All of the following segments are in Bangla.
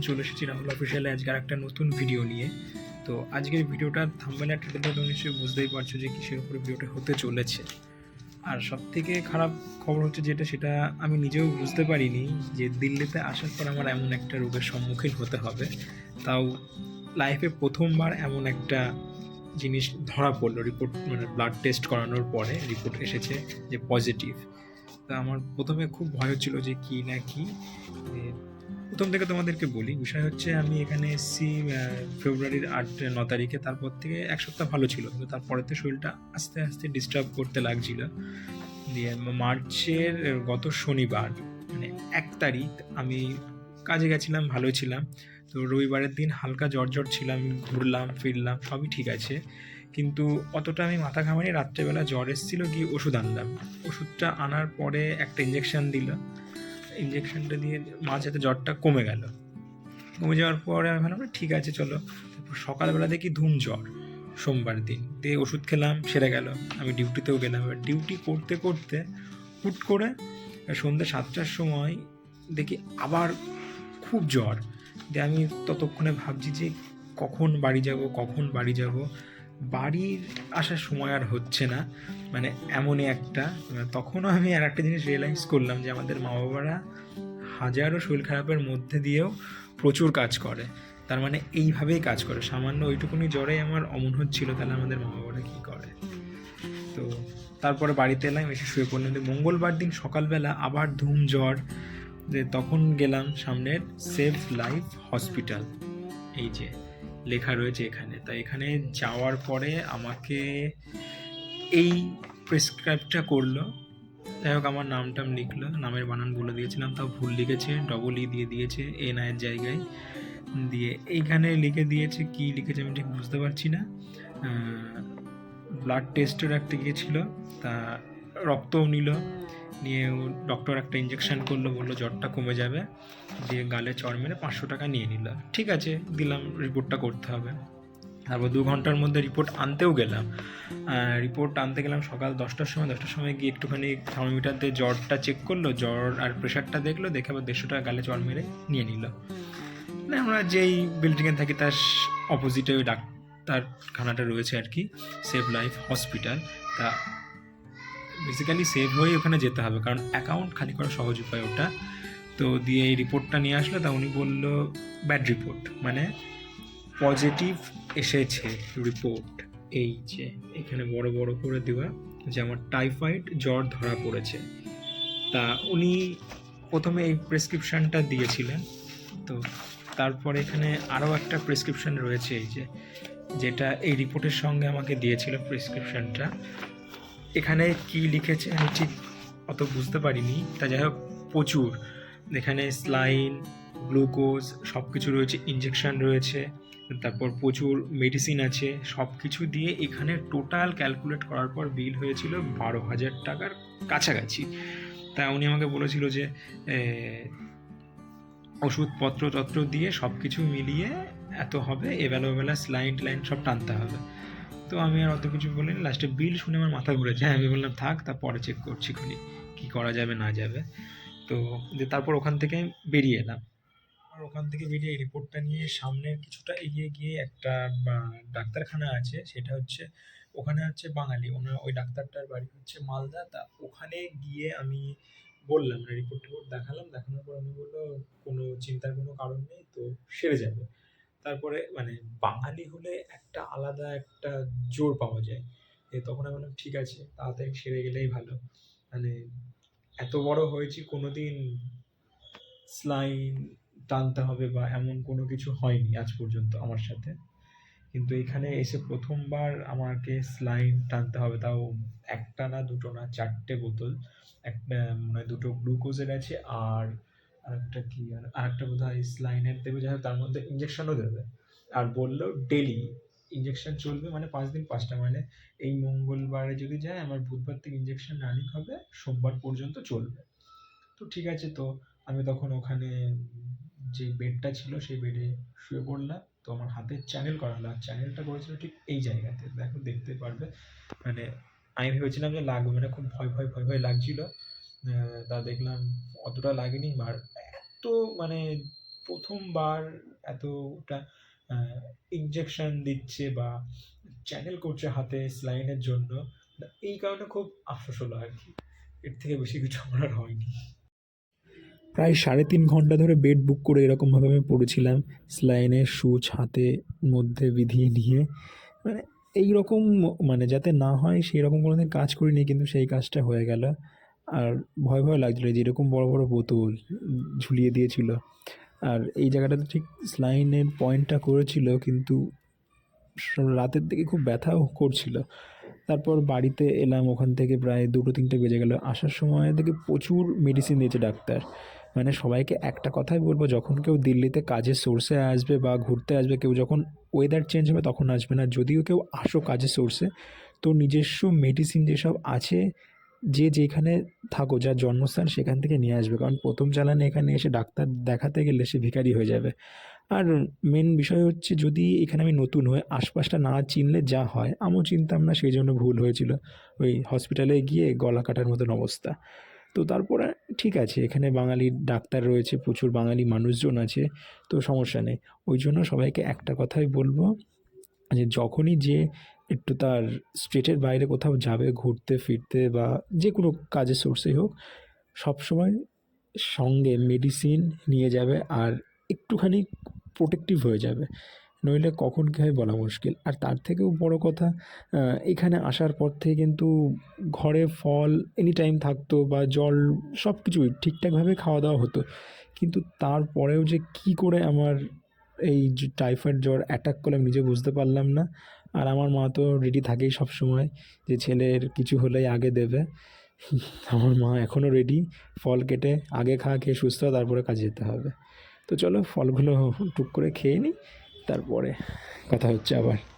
চলে এসেছি রাহুল অফিসিয়ালে আজকের একটা নতুন ভিডিও নিয়ে। তো আজকের ভিডিওটা থাম্বেল দেখে তো নিশ্চয়ই বুঝতেই পারছ যে কিসের উপরে ভিডিওটা হতে চলেছে। আর সব থেকে খারাপ খবর হচ্ছে যেটা, সেটা আমি নিজেও বুঝতে পারিনি যে দিল্লিতে আসার পর আমার এমন একটা রোগের সম্মুখীন হতে হবে। তাও লাইফে প্রথমবার এমন একটা জিনিস ধরা পড়ল রিপোর্ট মানে ব্লাড টেস্ট করানোর পরে রিপোর্ট এসেছে যে পজিটিভ তা আমার প্রথমে খুব ভয় হচ্ছিল যে কী না কি প্রথম থেকে তোমাদেরকে বলি, বিষয় হচ্ছে আমি এখানে এসেছি ফেব্রুয়ারির আট, ন তারিখে। তারপর থেকে এক সপ্তাহ ভালো ছিল, কিন্তু তারপরে তো শরীরটা আস্তে আস্তে ডিস্টার্ব করতে লাগছিল। দিয়ে মার্চের, গত শনিবার মানে এক তারিখ, আমি কাজে গেছিলাম ভালো ছিলাম। তো রবিবারের দিন হালকা জ্বর জ্বর ছিল আমি ঘুরলাম, ফিরলাম, সবই ঠিক আছে। কিন্তু অতটা আমি মাথা ঘামানি রাত্রেবেলা জ্বর এসেছিল, গিয়ে ওষুধ আনলাম। ওষুধটা আনার পরে একটা ইঞ্জেকশন দিল। ইঞ্জেকশনটা দিয়ে মাঝেতে জ্বরটা কমে গেল। কমে যাওয়ার পরে আমি ভাবলাম, ঠিক আছে, চলো। তারপর সকালবেলা দেখি ধুম জ্বর, সোমবার দিন। দিয়ে ওষুধ খেলাম, সেরে গেল। আমি ডিউটিতেও গেলাম। এবার ডিউটি করতে করতে হুট করে সন্ধ্যে সাতটার সময় দেখি আবার খুব জ্বর। দিয়ে আমি ততক্ষণে ভাবছি যে কখন বাড়ি যাব, কখন বাড়ি যাব। বাড়ির আসার সময় আর হচ্ছে না। মানে এমনই একটা, তখনও আমি আর একটা জিনিস রিয়েলাইজ করলাম যে আমাদের মা বাবারা হাজারো শরীর খারাপের মধ্যে দিয়েও প্রচুর কাজ করে। তার মানে এইভাবেই কাজ করে। সামান্য ওইটুকুনি জ্বরে আমার অমন হচ্ছিল, তাহলে আমাদের মা বাবারা কী করে? তো তারপরে বাড়িতে এলাম, এসে শুয়ে পড়লাম। মঙ্গলবার দিন সকালবেলা আবার ধুম, জ্বর, যে তখন গেলাম সামনের সেভ লাইফ হসপিটাল এই যে লেখা রয়েছে এখানে। তা এখানে যাওয়ার পরে আমাকে এই প্রেসক্রাইবটা করল। যাই হোক, আমার নাম টাম লিখলো। নামের বানান বলে দিয়েছিলাম, তাও ভুল লিখেছে। ডবল ই দিয়ে দিয়েছে এন আয়ের জায়গায়। দিয়ে এইখানে লিখে দিয়েছে, কি লিখেছে আমি ঠিক বুঝতে পারছি না। ব্লাড টেস্টও রাখতে গিয়েছিল তা রক্তও নিল। নিয়ে ও ডক্টর একটা ইঞ্জেকশান করল বলল জ্বরটা কমে যাবে। দিয়ে গালে চর মেরে পাঁচশো টাকা নিয়ে নিল। ঠিক আছে দিলাম রিপোর্টটা করতে হবে। তারপর দু ঘণ্টার মধ্যে রিপোর্ট আনতেও গেলাম। রিপোর্ট আনতে গেলাম সকাল দশটার সময়। দশটার সময় গিয়ে একটুখানি থার্মোমিটার দিয়ে জ্বরটা চেক করল। জ্বর আর প্রেশারটা দেখল দেখে আবার দেড়শো টাকা গালে চর মেরে নিয়ে নিল। মানে আমরা যেই বিল্ডিংয়ে থাকি তার অপোজিটে ওই ডাক্তারখানাটা রয়েছে আর কি। সেভ লাইফ হসপিটাল তা বেসিক্যালি সেভ হয়ে ওখানে যেতে হবে, কারণ অ্যাকাউন্ট খালি করা সহজ উপায় ওটা। তো দিয়ে এই রিপোর্টটা নিয়ে আসলো, তা উনি বলল ব্যাড রিপোর্ট মানে পজিটিভ এসেছে রিপোর্ট এই যে, এখানে বড় বড় করে দেওয়া যে আমার টাইফয়েড জ্বর ধরা পড়েছে। তা উনি প্রথমে এই প্রেসক্রিপশানটা দিয়েছিলেন। তো তারপরে এখানে আরও একটা প্রেসক্রিপশান রয়েছে, এই যে, যেটা এই রিপোর্টের সঙ্গে আমাকে দিয়েছিল প্রেসক্রিপশানটা এখানে কি লিখেছে আমি ঠিক অত বুঝতে পারিনি, তা যাই হোক, প্রচুর। এখানে স্লাইন, গ্লুকোজ সব কিছু রয়েছে ইঞ্জেকশন রয়েছে, তারপর প্রচুর মেডিসিন আছে সব কিছু দিয়ে এখানে টোটাল ক্যালকুলেট করার পর বিল হয়েছিল বারো হাজার টাকার কাছাকাছি। তা উনি আমাকে বলেছিল যে ওষুধপত্র তত্র দিয়ে সব কিছু মিলিয়ে এত হবে এবেলা ওবেলা স্লাইন টাইন সব টানতে হবে। তো আমি আর অত কিছু বলিনি। লাস্টে বিল শুনে আমার মাথা ঘুরেছে। হ্যাঁ আমি বললাম, থাক তা পরে চেক করছি খুনি কী করা যাবে, না যাবে। তো যে তারপর ওখান থেকে বেরিয়ে এলাম। আর ওখান থেকে বেরিয়ে রিপোর্টটা নিয়ে সামনে কিছুটা এগিয়ে গিয়ে একটা ডাক্তারখানা আছে, সেটা হচ্ছে, ওখানে হচ্ছে বাঙালি। ওনার, ওই ডাক্তারটার বাড়ি হচ্ছে মালদা। তা ওখানে গিয়ে আমি বললাম মানে রিপোর্ট টিপোর্ট দেখালাম। দেখানোর পর উনি বলল, কোনো চিন্তার কোনো কারণ নেই, তো সেরে যাবে। তারপরে মানে বাঙালি হলে একটা আলাদা একটা জোর পাওয়া যায়। এ তখন আমি বললাম, ঠিক আছে, তাড়াতাড়ি সেরে গেলেই ভালো। মানে এত বড় হয়েছি, কোনোদিন স্লাইন টানতে হবে বা এমন কোনো কিছু হয়নি আজ পর্যন্ত আমার সাথে। কিন্তু এখানে এসে প্রথমবার আমাকে স্লাইন টানতে হবে, তাও একটা না, দুটো না, চারটে বোতল। একটা মানে দুটো গ্লুকোজের আছে আর আরেকটা কি, আর আরেকটা বোধ হয় স্লাইনের দেবে যাই তার মধ্যে ইঞ্জেকশনও দেবে। আর বলল ডেলি ইঞ্জেকশন চলবে মানে পাঁচ দিন পাঁচটা মানে এই মঙ্গলবারে যদি যায়, আমার বুধবার থেকে ইঞ্জেকশন রানিং হবে, সোমবার পর্যন্ত চলবে। তো ঠিক আছে, তো আমি তখন ওখানে যে বেডটা ছিল, সেই বেডে শুয়ে পড়লাম। তো আমার হাতের চ্যানেল করা হলো, আর চ্যানেলটা করেছিল ঠিক এই জায়গাতে। দেখো, দেখতে পারবে। মানে আমি ভেবেছিলাম যে লাগবে মানে খুব ভয় ভয় ভয় ভয় লাগছিল। তা দেখলাম অতটা লাগেনি। আর এত মানে প্রথমবার এতটা ইনজেকশন দিচ্ছে বা চ্যানেল করছে হাতে স্লাইনের জন্য এই কারণে খুব আফসোস হলো আর কি। এর থেকে বেশি কিছু আমার আর হয়নি। প্রায় সাড়ে তিন ঘণ্টা ধরে বেড বুক করে এরকমভাবে আমি পড়েছিলাম স্লাইনের সুচ, হাতে, মধ্যে বিধিয়ে নিয়ে। মানে এই রকম মানে যাতে না হয় সেই রকম কোনো দিন কাজ করিনি, কিন্তু সেই কাজটা হয়ে গেল। আর ভয় ভয় লাগছিল যে এরকম বড় বড় বোতল ঝুলিয়ে দিয়েছিল। আর এই জায়গাটাতে ঠিক স্লাইনের পয়েন্টটা করেছিল, কিন্তু রাতের দিকে খুব ব্যথাও করছিল। তারপর বাড়িতে এলাম, ওখান থেকে প্রায় দুটো তিনটে বেজে গেল। আসার সময় থেকে প্রচুর মেডিসিন দিয়েছে ডাক্তার। মানে সবাইকে একটা কথাই বলব, যখন কেউ দিল্লিতে কাজের সোর্সে আসবে বা ঘুরতে আসবে, কেউ যখন ওয়েদার চেঞ্জ হবে তখন আসবে না। যদিও কেউ আসো কাজের সোর্সে তো নিজস্ব মেডিসিন যেসব আছে যে যেখানে থাকো, যার জন্মস্থান সেখান থেকে নিয়ে আসবে। কারণ প্রথম চালানে এখানে এসে ডাক্তার দেখাতে গেলে সে ভিখারি হয়ে যাবে। আর মেন বিষয় হচ্ছে যদি এখানে আমি নতুন হয়ে আশপাশটা না চিনলে যা হয়, আমিও চিনতাম না, সেই জন্য ভুল হয়েছিল। ওই হসপিটালে গিয়ে গলা কাটার মতন অবস্থা। তো তারপরে ঠিক আছে, এখানে বাঙালি ডাক্তার রয়েছে, প্রচুর বাঙালি মানুষজন আছে, তো সমস্যা নেই। ওই জন্য সবাইকে একটা কথাই বলব যে যখনই যে একটু তার স্টেটের বাইরে কোথাও যাবে, ঘুরতে, ফিরতে বা যে কোনো কাজের সোর্সেই হোক, সবসময় সঙ্গে মেডিসিন নিয়ে যাবে আর একটুখানি প্রোটেক্টিভ হয়ে যাবে। নইলে কখন কী হয় বলা মুশকিল। আর তার থেকেও বড় কথা এখানে আসার পর থেকে কিন্তু ঘরে ফল এনি টাইম থাকতো বা জল সব কিছুই ঠিকঠাকভাবে খাওয়া দাওয়া হতো। কিন্তু তারপরেও যে কী করে আমার এই টাইফয়েড জ্বর অ্যাটাক করলে আমি নিজে বুঝতে পারলাম না। আর আমার মা তো রেডি থাকেই সব সময় যে ছেলের কিছু হলেই আগে দেবে। আমার মা এখনও রেডি ফল কেটে আগে খা খেয়ে সুস্থ, তারপরে কাজে যেতে হবে। তো চলো ফলগুলো টুক করে খেয়ে নিই, তারপরে কথা হচ্ছে আবার।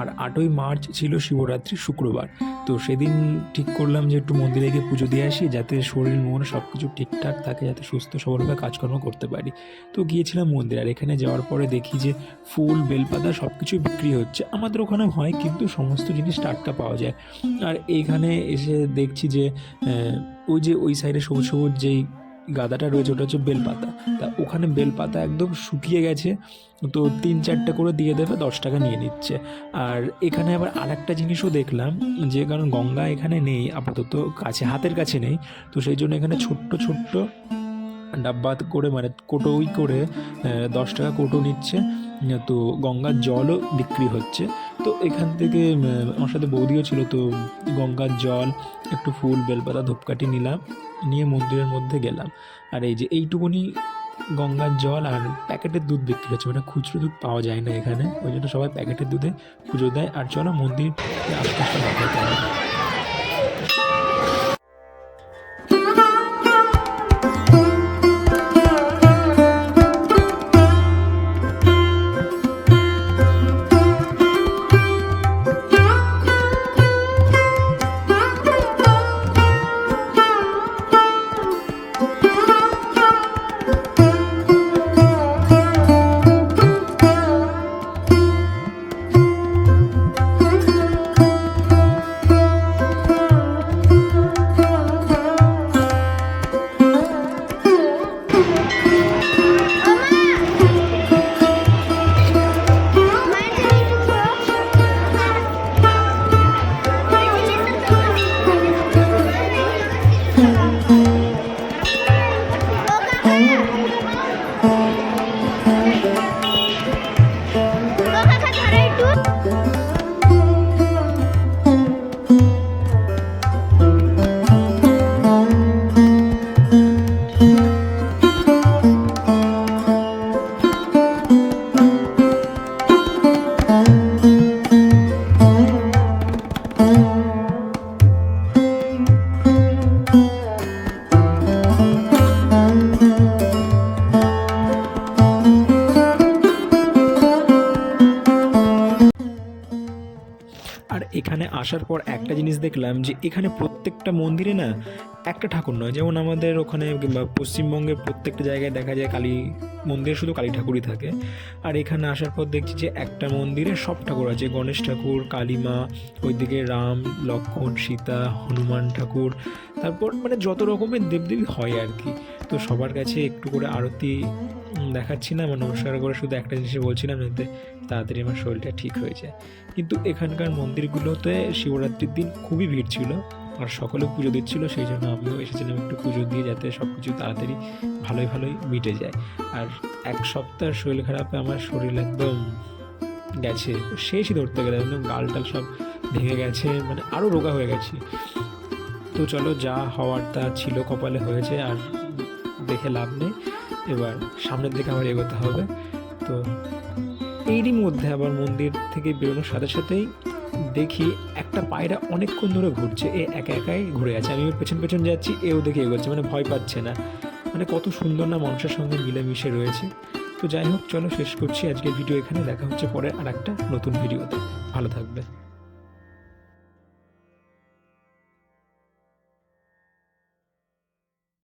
আর আটই মার্চ ছিল শিবরাত্রি শুক্রবার। তো সেদিন ঠিক করলাম যে একটু মন্দিরে গিয়ে পুজো দিয়ে আসি, যাতে শরীর, মন সব কিছু ঠিকঠাক থাকে, যাতে সুস্থ সবলভাবে কাজকর্ম করতে পারি। তো গিয়েছিলাম মন্দির আর এখানে যাওয়ার পরে দেখি যে ফুল, বেলপাতা সব কিছুই বিক্রি হচ্ছে। আমাদের ওখানে হয় কিন্তু সমস্ত জিনিস টাটকা পাওয়া যায়। আর এখানে এসে দেখছি যে ওই যে ওই সাইডে সবুজ সবুজ যেই গাদাটা রয়েছে, ওটা হচ্ছে বেলপাতা। তা ওখানে বেলপাতা একদম শুকিয়ে গেছে, তো তিন চারটে করে দিয়ে দেবে, দশ টাকা নিয়ে নিচ্ছে। আর এখানে আবার আর একটা জিনিসও দেখলাম, যে কারণ গঙ্গা এখানে নেই, আপাতত কাছে, হাতের কাছে নেই। তো সেই জন্য এখানে ছোট্ট ছোট্ট ডাব্বা করে মানে কোটোই করে দশ টাকা কোটো নিচ্ছে। তো গঙ্গার জলও বিক্রি হচ্ছে। তো এখান থেকে আমার সাথে বৌদিও ছিল, তো গঙ্গার জল, একটু ফুল, বেলপাতা, ধূপকাঠি নিলাম। নিয়ে মন্দিরের মধ্যে গেলাম। আর এই যে এইটুকুনি গঙ্গার জল আর প্যাকেটের দুধ বিক্রি হচ্ছে মানে খুচরো দুধ পাওয়া যায় না এখানে। ওই জন্য সবাই প্যাকেটের দুধে পুজো দেয়। আর চলো মন্দির আস্তে দেখাতে এখানে আসার পর একটা জিনিস দেখলাম যে এখানে প্রত্যেকটা মন্দিরে না একটা ঠাকুর নয়, যেমন আমাদের ওখানে কিংবা পশ্চিমবঙ্গের প্রত্যেকটা জায়গায় দেখা যায় কালী মন্দিরে শুধু কালী ঠাকুরই থাকে। আর এখানে আসার পর দেখছি যে একটা মন্দিরে সব ঠাকুর আছে, গণেশ ঠাকুর কালী মা ওইদিকে রাম, লক্ষ্মণ, সীতা, হনুমান ঠাকুর, তারপর মানে যত রকমের দেবদেবী হয় আর কি। তো সবার কাছে একটু করে আরতি দেখাচ্ছি না আমার নমস্কার করে শুধু একটা জিনিস বলছিলাম যাতে তাড়াতাড়ি আমার শরীরটা ঠিক হয়ে যায়। কিন্তু এখানকার মন্দিরগুলোতে শিবরাত্রির দিন খুবই ভিড় ছিল। আর সকলে পুজো দিচ্ছিল, সেই জন্য আমিও এসেছিলাম একটু পুজো দিয়ে যাতে সব কিছু তাড়াতাড়ি ভালোই ভালোই মিটে যায়। আর এক সপ্তাহ শরীর খারাপে আমার শরীর একদম গেছে, শেষই ধরতে গেলে একদম গাল টাল সব ভেঙে গেছে মানে আরও রোগা হয়ে গেছে। তো চলো যা হওয়ার তা ছিল কপালে হয়েছে, আর দেখে লাভ নেই। এবার সামনের দিকে আমার এগোতে হবে। তো এরই মধ্যে আবার মন্দির থেকে বেরোনোর সাথে সাথেই দেখি একটা পায়রা অনেকক্ষণ ধরে ঘুরছে। এ একা একাই ঘুরে আছে। আমি পেছন পেছন যাচ্ছি, এও দেখে এগোচ্ছে মানে ভয় পাচ্ছে না। মানে কত সুন্দর না মানুষের সঙ্গে মিলেমিশে রয়েছে। তো যাই হোক, চলো শেষ করছি আজকের ভিডিও এখানে। দেখা হচ্ছে পরে আর একটা নতুন ভিডিওতে। ভালো থাকবে।